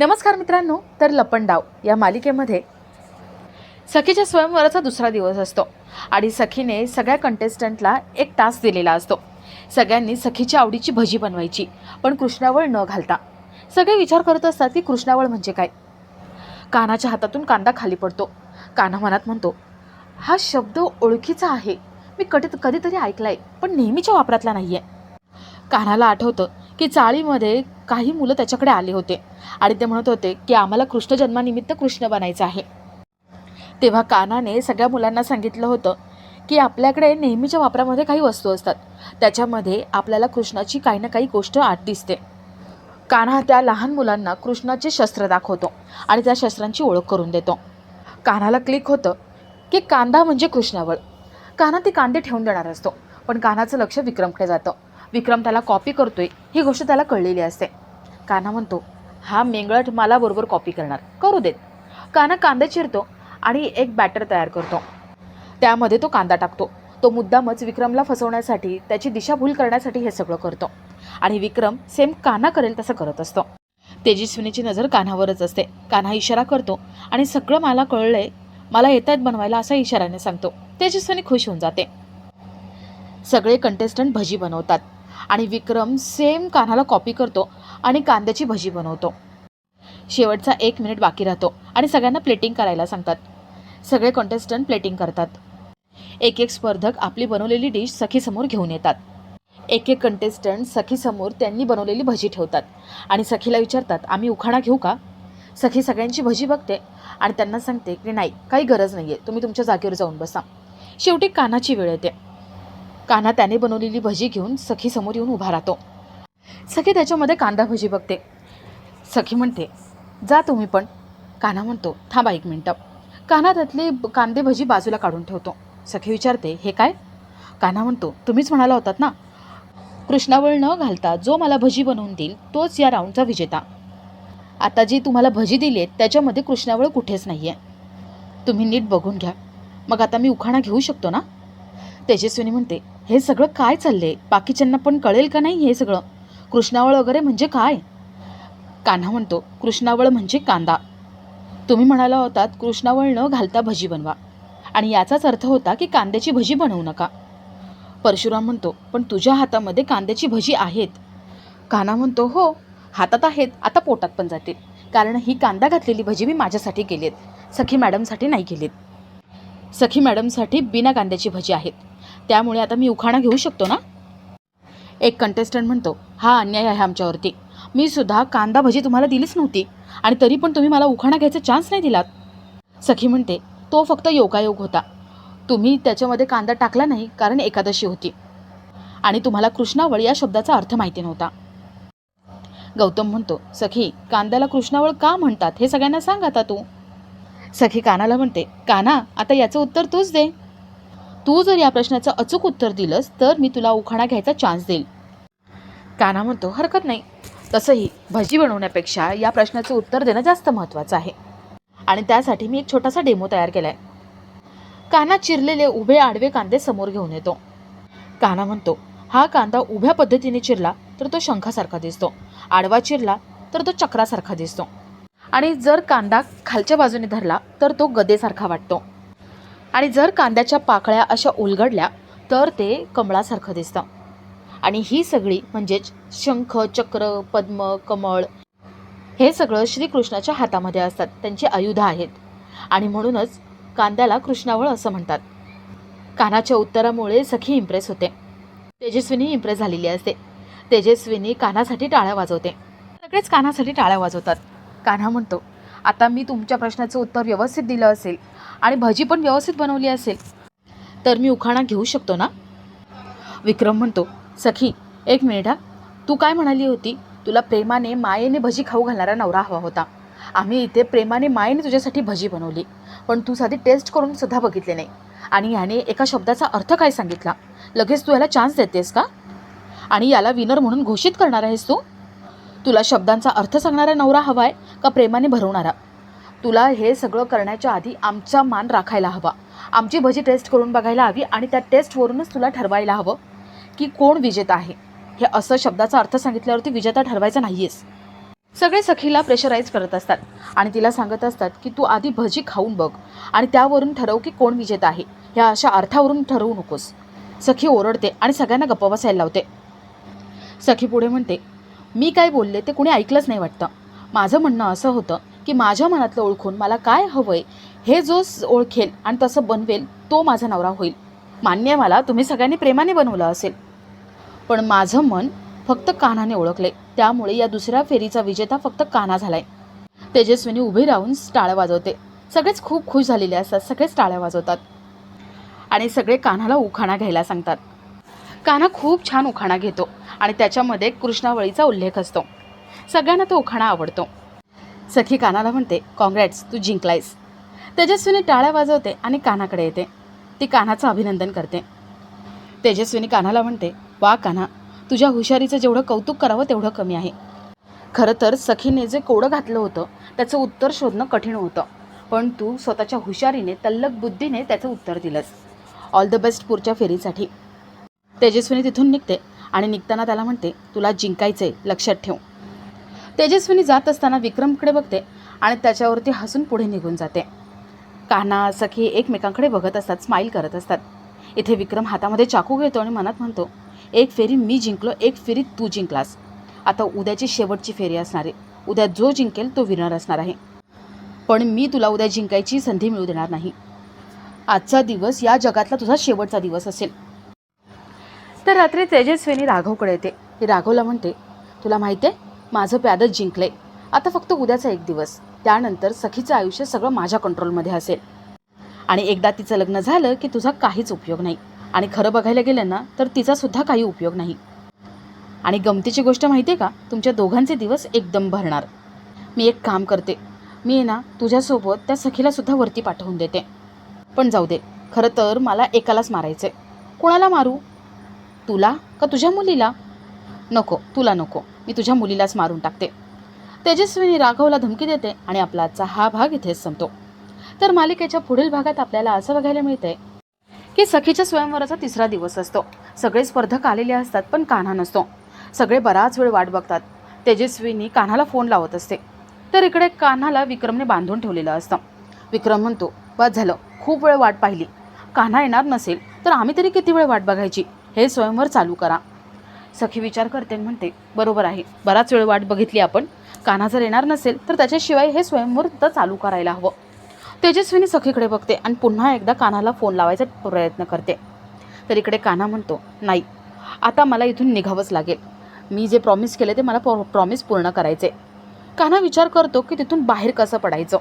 नमस्कार मित्रांनो तर लपंडाव या मालिकेमध्ये सखीच्या स्वयंवराचा दुसरा दिवस असतो आणि सखीने सगळ्या कंटेस्टंटला एक टास्क दिलेला असतो. सगळ्यांनी सखीच्या आवडीची भजी बनवायची पण कृष्णावळ न घालता. सगळे विचार करत असतात की कृष्णावळ म्हणजे काय? कानाच्या हातातून कांदा खाली पडतो. काना मनात म्हणतो हा शब्द ओळखीचा आहे. मी कधी कधीतरी ऐकलाय पण नेहमीच्या वापरातला नाही आहे कानाला आठवतं की चाळीमध्ये काही मुलं त्याच्याकडे आले होते. आणि ते म्हणत होते की आम्हाला कृष्ण जन्मानिमित्त कृष्ण बनायचं आहे. तेव्हा कानाने सगळ्या मुलांना सांगितलं होतं की आपल्याकडे नेहमीच्या वापरामध्ये काही वस्तू असतात. त्याच्यामध्ये आपल्याला कृष्णाची काही ना काही गोष्ट आत दिसते. कान्हा त्या लहान मुलांना कृष्णाचे शस्त्र दाखवतो आणि त्या शस्त्रांची ओळख करून देतो. कान्हाला क्लिक होतं की कांदा म्हणजे कृष्णावळ कान्हा ते कांदे ठेवून देणार असतो पण कान्हाचं लक्ष विक्रमकडे जातं. विक्रम त्याला कॉपी करतोय ही गोष्ट त्याला कळलेली असते. कान्हा म्हणतो हा मेंगळट मला बरोबर कॉपी करणार. करू देत. कान्हा कांदा चिरतो आणि एक बॅटर तयार करतो. त्यामध्ये तो कांदा टाकतो. तो मुद्दामच विक्रमला फसवण्यासाठी त्याची दिशाभूल करण्यासाठी हे सगळं करतो. आणि विक्रम सेम कान्हा करेल तसं करत असतो. तेजस्विनीची नजर कान्हावरच असते. कान्हा इशारा करतो आणि सगळं मला कळलंय मला येत आहेत बनवायला असा इशाराने सांगतो. तेजस्विनी खुश होऊन जाते. सगळे कंटेस्टंट भजी बनवतात. आणि विक्रम सेम कान्हाला कॉपी करतो आणि कांद्याची भजी बनवतो. शेवटचा एक मिनिट बाकी राहतो आणि सगळ्यांना प्लेटिंग करायला सांगतात. सगळे कंटेस्टंट प्लेटिंग करतात. एक एक स्पर्धक आपली बनवलेली डिश सखीसमोर घेऊन येतात. एक एक कंटेस्टंट सखीसमोर त्यांनी बनवलेली भजी ठेवतात. आणि सखीला विचारतात आम्ही उखाणा घेऊ का? सखी सगळ्यांची भजी बघते आणि त्यांना सांगते की नाही काही गरज नाही आहे तुम्ही तुमच्या जागेवर जाऊन बसा. शेवटी कानाची वेळ येते. कान्हा त्याने बनवलेली भजी घेऊन सखी समोर येऊन उभा राहतो. सखी त्याच्यामध्ये कांदा भजी बघते. सखी म्हणते जा तुम्ही पण. कान्हा म्हणतो थांबा एक मिनटं. कान्हा त्यातले कांदे भजी बाजूला काढून ठेवतो. सखी विचारते हे काय? कान्हा म्हणतो तुम्हीच म्हणाला होतात ना? कृष्णावळ न घालता जो मला भजी बनवून देईल तोच या राऊंडचा विजेता. आता जी तुम्हाला भजी दिली आहे त्याच्यामध्ये कृष्णावळ कुठेच नाही आहे तुम्ही नीट बघून घ्या. मग आता मी उखाणा घेऊ शकतो ना? तेजस्विनी म्हणते हे सगळं काय चाललंय? बाकीच्यांना पण कळेल का नाही हे सगळं? कृष्णावळ वगैरे म्हणजे काय? कान्हा म्हणतो कृष्णावळ म्हणजे कांदा. तुम्ही म्हणाला होतात कृष्णावळ न घालता भजी बनवा. आणि याचाच अर्थ होता की कांद्याची भजी बनवू नका. परशुराम म्हणतो पण तुझ्या हातामध्ये कांद्याची भजी आहेत. कान्हा म्हणतो हो हातात आहेत आता पोटात पण जातील. कारण ही कांदा घातलेली भजी मी माझ्यासाठी केलीत. सखी मॅडमसाठी नाही केलीत. सखी मॅडमसाठी बिना कांद्याची भजी आहेत. त्यामुळे आता मी उखाणा घेऊ शकतो ना? एक कंटेस्टंट म्हणतो हा अन्याय आहे आमच्यावरती. मी सुद्धा कांदा भजी तुम्हाला दिलीच नव्हती आणि तरी पण तुम्ही मला उखाणा घ्यायचा चान्स नाही दिलात. सखी म्हणते तो फक्त योगायोग होता. तुम्ही त्याच्यामध्ये कांदा टाकला नाही कारण एकादशी होती. आणि तुम्हाला कृष्णावळ या शब्दाचा अर्थ माहिती नव्हता. गौतम म्हणतो सखी कांद्याला कृष्णावळ का म्हणतात? हे सगळ्यांना सांग आता तू. सखी कानाला म्हणते काना आता याचं उत्तर तूच दे. तू जर या प्रश्नाचं अचूक उत्तर दिलंस तर मी तुला उखाणा घ्यायचा चान्स देईल. काना म्हणतो हरकत नाही. तसंही भजी बनवण्यापेक्षा या प्रश्नाचं उत्तर देणं जास्त महत्त्वाचं आहे. आणि त्यासाठी मी एक छोटासा डेमो तयार केला आहे काना चिरलेले उभे आडवे कांदे समोर घेऊन येतो. काना म्हणतो हा कांदा उभ्या पद्धतीने चिरला तर तो शंखासारखा दिसतो. आडवा चिरला तर तो चक्रासारखा दिसतो. आणि जर कांदा खालच्या बाजूने धरला तर तो गदेसारखा वाटतो. आणि जर कांद्याच्या पाकळ्या अशा उलगडल्या तर ते कमळासारखं दिसतं. आणि ही सगळी म्हणजेच शंख चक्र पद्म कमळ हे सगळं श्रीकृष्णाच्या हातामध्ये असतात. त्यांची आयुधं आहेत. आणि म्हणूनच कांद्याला कृष्णावळ असं म्हणतात. कानाच्या उत्तरामुळे सखी इम्प्रेस होते. तेजस्विनी इम्प्रेस झालेली असते. तेजस्विनी कानासाठी टाळ्या वाजवते. सगळेच कानासाठी टाळ्या वाजवतात. कान्हा म्हणतो आता मी तुमच्या प्रश्नाचं उत्तर व्यवस्थित दिलं असेल आणि भजी पण व्यवस्थित बनवली असेल. तर मी उखाणा घेऊ शकतो ना? विक्रम म्हणतो सखी एक मिनिट हा. तू काय म्हणाली होती? तुला प्रेमाने मायेने भजी खाऊ घालणारा नवरा हवा होता. आम्ही इथे प्रेमाने मायेने तुझ्यासाठी भजी बनवली. पण तू साधी टेस्ट करून सुद्धा बघितले नाही. आणि ह्याने एका शब्दाचा अर्थ काय सांगितला? लगेच तू याला चान्स देतेस का? आणि याला विनर म्हणून घोषित करणार आहेस तू? तुला शब्दांचा अर्थ सांगणारा नवरा हवा आहे का प्रेमाने भरवणारा? तुला हे सगळं करण्याच्या आधी आमचा मान राखायला हवा. आमची भजी टेस्ट करून बघायला हवी आणि त्या टेस्टवरूनच तुला ठरवायला हवं की कोण विजेता आहे. हे असं शब्दाचा अर्थ सांगितल्यावरती विजेता ठरवायचा नाही आहेस सगळे सखीला प्रेशराईज करत असतात आणि तिला सांगत असतात की तू आधी भजी खाऊन बघ आणि त्यावरून ठरव की कोण विजेता आहे. ह्या अशा अर्थावरून ठरवू नकोस. सखी ओरडते आणि सगळ्यांना गप्प बसायला लावते. सखी पुढे म्हणते मी काय बोलले ते कुणी ऐकलंच नाही वाटतं. माझं म्हणणं असं होतं की माझ्या मनातलं ओळखून मला काय हवं आहे हे जो ओळखेल आणि तसं बनवेल तो माझा नवरा होईल. मान्य आहे मला तुम्ही सगळ्यांनी प्रेमाने बनवलं असेल. पण माझं मन फक्त कान्हाने ओळखले त्यामुळे या दुसऱ्या फेरीचा विजेता फक्त कान्हा झालाय. तेजस्विनी उभी राहून टाळ्या वाजवते. सगळेच खूप खुश झालेले असतात सगळेच टाळ्या वाजवतात. आणि सगळे कान्हाला उखाणा घ्यायला सांगतात. कान्हा खूप छान उखाणा घेतो आणि त्याच्यामध्ये कृष्णावळीचा उल्लेख असतो. सगळ्यांना तो उखाणा आवडतो. सखी कानाला म्हणते कॉंग्रॅट्स तू जिंकलायस. तेजस्विनी टाळ्या वाजवते आणि कानाकडे येते. ती कानाचं अभिनंदन करते. तेजस्विनी कानाला म्हणते वा कान्हा तुझ्या हुशारीचं जेवढं कौतुक करावं तेवढं कमी आहे. खरं तर सखीने जे कोडं घातलं होतं त्याचं उत्तर शोधणं कठीण होतं. पण तू स्वतःच्या हुशारीने तल्लक बुद्धीने त्याचं उत्तर दिलंस. ऑल द बेस्ट पुढच्या फेरीसाठी. तेजस्विनी तिथून निघते आणि निघताना त्याला म्हणते तुला जिंकायचे लक्षात ठेव. तेजस्विनी जात असताना विक्रमकडे बघते आणि त्याच्यावरती हसून पुढे निघून जाते. कान्हा सखी एकमेकांकडे बघत असतात स्माईल करत असतात. इथे विक्रम हातामध्ये चाकू घेतो आणि मनात म्हणतो एक फेरी मी जिंकलो एक फेरी तू जिंकलास. आता उद्याची शेवटची फेरी असणार आहे. उद्या जो जिंकेल तो विनर असणार आहे. पण मी तुला उद्या जिंकायची संधी मिळू देणार नाही. आजचा दिवस या जगातला तुझा शेवटचा दिवस असेल. तर रात्री तेजस्विनी राघवकडे येते. ती राघवला म्हणते तुला माहिती आहे माझं प्यादच जिंकलंय आता फक्त उद्याचा एक दिवस. त्यानंतर सखीचं आयुष्य सगळं माझ्या कंट्रोलमध्ये असेल. आणि एकदा तिचं लग्न झालं की तुझा काहीच उपयोग नाही. आणि खरं बघायला गेलं ना तर तिचासुद्धा काही उपयोग नाही. आणि गमतीची गोष्ट माहिती आहे का? तुमच्या दोघांचे दिवस एकदम भरणार. मी एक काम करते. मी आहे ना तुझ्यासोबत त्या सखीलासुद्धा वरती पाठवून देते. पण जाऊ दे. खरं तर मला एकालाच मारायचं आहे कोणाला मारू? तुला का तुझ्या मुलीला? नको. तुला नको. मी तुझ्या मुलीलाच मारून टाकते. तेजस्विनी राघवला धमकी देते आणि आपला आजचा हा भाग इथेच संपतो. तर मालिकेच्या पुढील भागात आपल्याला असं बघायला मिळतंय की सखीच्या स्वयंवराचा तिसरा दिवस असतो. सगळे स्पर्धक आलेले असतात पण कान्हा नसतो. सगळे बराच वेळ वाट बघतात. तेजस्वीनी कान्हाला फोन लावत असते. तर इकडे कान्हाला विक्रमने बांधून ठेवलेलं असतं. विक्रम म्हणतो बस झालं खूप वेळ वाट पाहिली. कान्हा येणार नसेल तर आम्ही तरी किती वेळ वाट बघायची? हे स्वयंवर चालू करा. सखी विचार करते आणि म्हणते बरोबर आहे. बराच वेळ वाट बघितली आपण. कान्हा जर येणार नसेल तर त्याच्याशिवाय हे स्वयंवर चालू करायला हवं. तेजस्विनी सखीकडे बघते आणि पुन्हा एकदा कान्हाला फोन लावायचा प्रयत्न करते. तर इकडे कान्हा म्हणतो नाही आता मला इथून निघावंच लागेल. मी जे प्रॉमिस केले ते मला प्रॉमिस पूर्ण करायचे. कान्हा विचार करतो की तिथून बाहेर कसं पडायचं?